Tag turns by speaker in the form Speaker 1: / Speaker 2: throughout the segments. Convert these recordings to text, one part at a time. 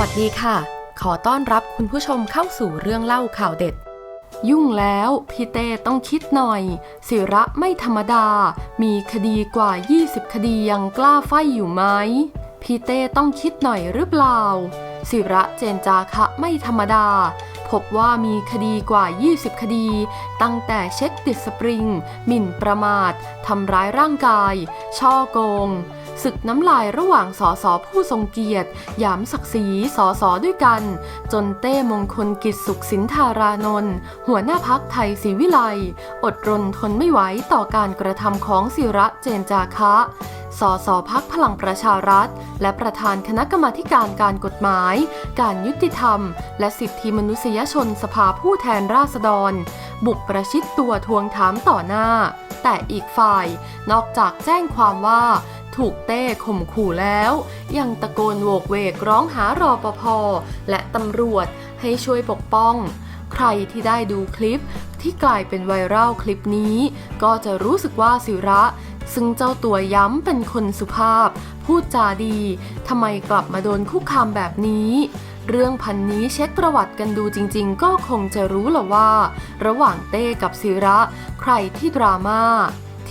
Speaker 1: วัสดีค่ะ ขอต้อนรับคุณผู้ชมเข้าสู่เรื่องเล่าข่าวเด็ด ยุ่งแล้วพี่เต้ต้องคิดหน่อย ศิระไม่ธรรมดา มีคดีกว่า 20 คดียังกล้าไฟอยู่ไหมพี่เต้ต้องคิดหน่อยหรือเปล่า ศิระเจนจาคะไม่ธรรมดา พบว่ามีคดีกว่า 20 คดี ตั้งแต่เช็คติดสปริง หมิ่นประมาท ทำร้ายร่างกาย ช่อโกง ศึกน้ำลายระหว่างสสผู้ทรงเกียรติหยามศักดิ์ศรีสสด้วยกัน จนเต้มงคลกิจสุขสินธารานนท์หัวหน้าพักไทยศรีวิไลอดรนทนไม่ไหวต่อการกระทำของศิระเจนจาคะสสพักพลังประชารัฐ และประธานคณะกรรมาการการกฎหมาย การยุติธรรม และสิทธิมนุษยชนสภาผู้แทนราษฎร บุกประชิดตัวทวงถามต่อหน้า แต่อีกฝ่ายนอกจากแจ้งความว่า ถูกเต้ข่มขู่แล้ว ยังตะโกนโวกเวกร้องหารอปภและตำรวจให้ช่วยปกป้อง ใครที่ได้ดูคลิปที่กลายเป็นไวรัลคลิปนี้ ก็จะรู้สึกว่าศิระ ซึ่งเจ้าตัวย้ำเป็นคนสุภาพ พูดจาดีทำไมกลับมาโดนคุกคามแบบนี้เรื่องพันนี้เช็คประวัติกันดูจริงๆ ก็คงจะรู้แหละว่า ระหว่างเต้กับศิระ ใครที่ดราม่า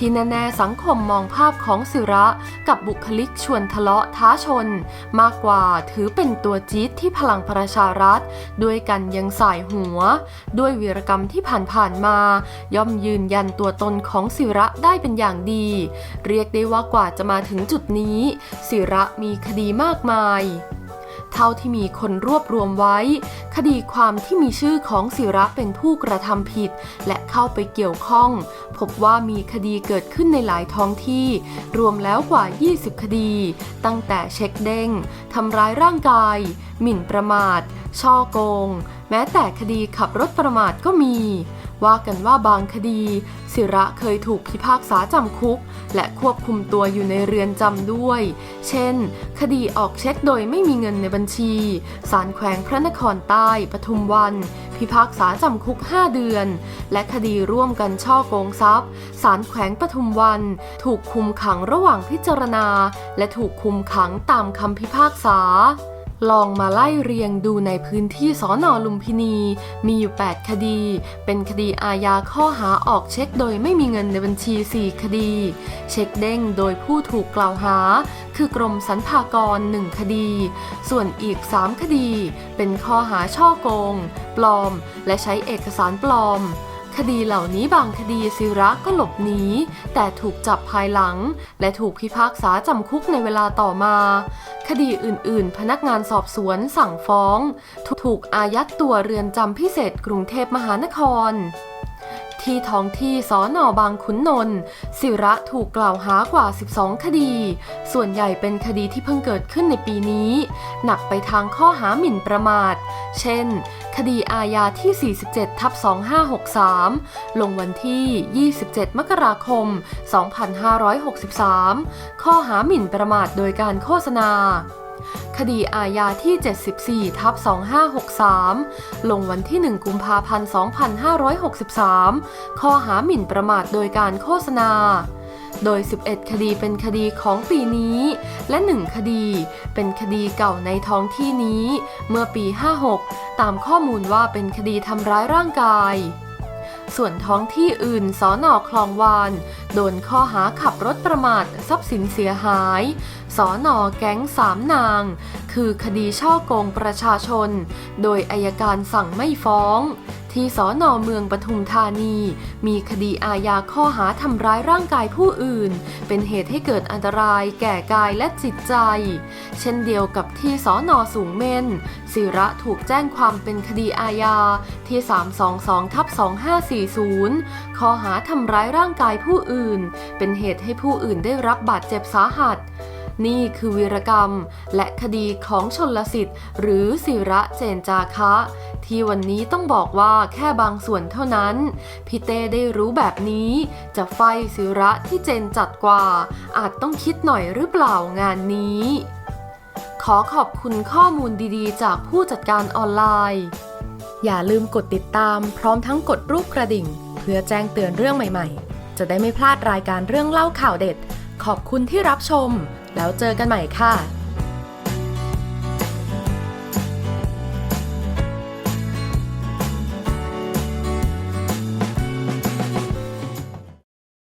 Speaker 1: ที่แน่ๆสังคมมองภาพของศิระกับบุคลิกชวนทะเลาะท้าชน มากกว่าถือเป็นตัวจี๊ดที่พลังประชารัฐ ด้วยกันยังสายหัว ด้วยวีรกรรมที่ผ่านๆมา ย่อมยืนยันตัวตนของศิระได้เป็นอย่างดี เรียกได้ว่ากว่าจะมาถึงจุดนี้ ศิระมีคดีมากมาย เท่าที่มีคนรวบรวมไว้ คดีความที่มีชื่อของศิระเป็นผู้กระทำผิด และเข้าไปเกี่ยวข้อง พบว่ามีคดีเกิดขึ้นในหลายท้องที่ รวมแล้วกว่า 20 คดี ตั้งแต่เช็คเด้งทำร้ายร่างกาย หมิ่นประมาท ช่อโกง แม้แต่คดีขับรถประมาทก็มี ว่ากันว่าบางคดี ศิระเคยถูกพิพากษาจำคุก และควบคุมตัวอยู่ในเรือนจำด้วย เช่น คดีออกเช็คโดยไม่มีเงินในบัญชีศาลแขวงพระนครใต้ปทุมวัน พิพากษาจำคุก 5 เดือน และคดีร่วมกันช่อโกงทรัพย์ศาลแขวงปทุมวัน ถูกคุมขังระหว่างพิจารณา และถูกคุมขังตามคำพิพากษา ลองมาไล่เรียงดูในพื้นที่สอนอลุมพินี มีอยู่ 8 คดี เป็นคดีอาญาข้อหาออกเช็คโดยไม่มีเงินในบัญชี 4 คดี เช็คเด้งโดยผู้ถูกกล่าวหา คือกรมสรรพากร 1 คดี ส่วนอีก 3 คดี เป็นข้อหาช่อโกง ปลอม และใช้เอกสารปลอม คดีเหล่านี้บางคดีศิระก็หลบหนีแต่ถูกจับภายหลัง และถูกพิพากษาจำคุกในเวลาต่อมา คดีอื่น ๆ พนักงานสอบสวนสั่งฟ้อง ถูกอายัดตัวเรือนจำพิเศษกรุงเทพมหานคร ที่ท้องที่สอนอบางขุนนนท์ศิระถูกกล่าวหากว่า 12 คดี ส่วนใหญ่เป็นคดีที่เพิ่งเกิดขึ้นในปีนี้ หนักไปทางข้อหาหมิ่นประมาท เช่น คดีอาญาที่ 47 ทับ 2563 ลงวันที่ 27 มกราคม 2563 ข้อหาหมิ่นประมาทโดยการโฆษณา คดีอาญาที่ 74 ทับ 2563 ลงวันที่ 1 กุมภาพันธ์ 2563 ข้อหาหมิ่นประมาทโดยการโฆษณา โดย 11 คดีเป็นคดีของปีนี้ และ 1 คดีเป็นคดีเก่าในท้องที่นี้ เมื่อปี 56 ตามข้อมูลว่าเป็นคดีทำร้ายร่างกาย ส่วนท้องที่อื่นสอนอคลองวาน โดนข้อหาขับรถประมาททรัพย์สินเสียหาย สอนอแก๊งสามนาง คือคดีช่อโกงประชาชน โดยอายการสั่งไม่ฟ้อง ที่สอนอเมืองปทุมธานี มีคดีอาญาข้อหาทำร้ายร่างกายผู้อื่น เป็นเหตุให้เกิดอันตรายแก่กายและจิตใจ เช่นเดียวกับที่สอนอสูงเม่นศิระถูกแจ้งความเป็นคดีอาญาที่ 322ทับ2540 ข้อหาทำร้ายร่างกายผู้อื่น เป็นเหตุให้ผู้อื่นได้รับบาดเจ็บสาหัส นี่คือวีรกรรม และคดีของชนลสิทธิ์ หรือศิระเจนจาคะ ที่วันนี้ต้องบอกว่าแค่บางส่วนเท่านั้น พี่เต้ได้รู้แบบนี้ จะไฟศิระที่เจนจัดกว่า อาจต้องคิดหน่อยหรือเปล่างานนี้ ขอขอบคุณข้อมูลดีๆ จากผู้จัดการออนไลน์ อย่าลืมกดติดตามพร้อมทั้งกดรูปกระดิ่ง เพื่อแจ้งเตือนเรื่องใหม่ๆ จะได้ไม่พลาดรายการเรื่องเล่าข่าวเด็ดขอบคุณที่รับชม แล้วเจอกันใหม่ค่ะ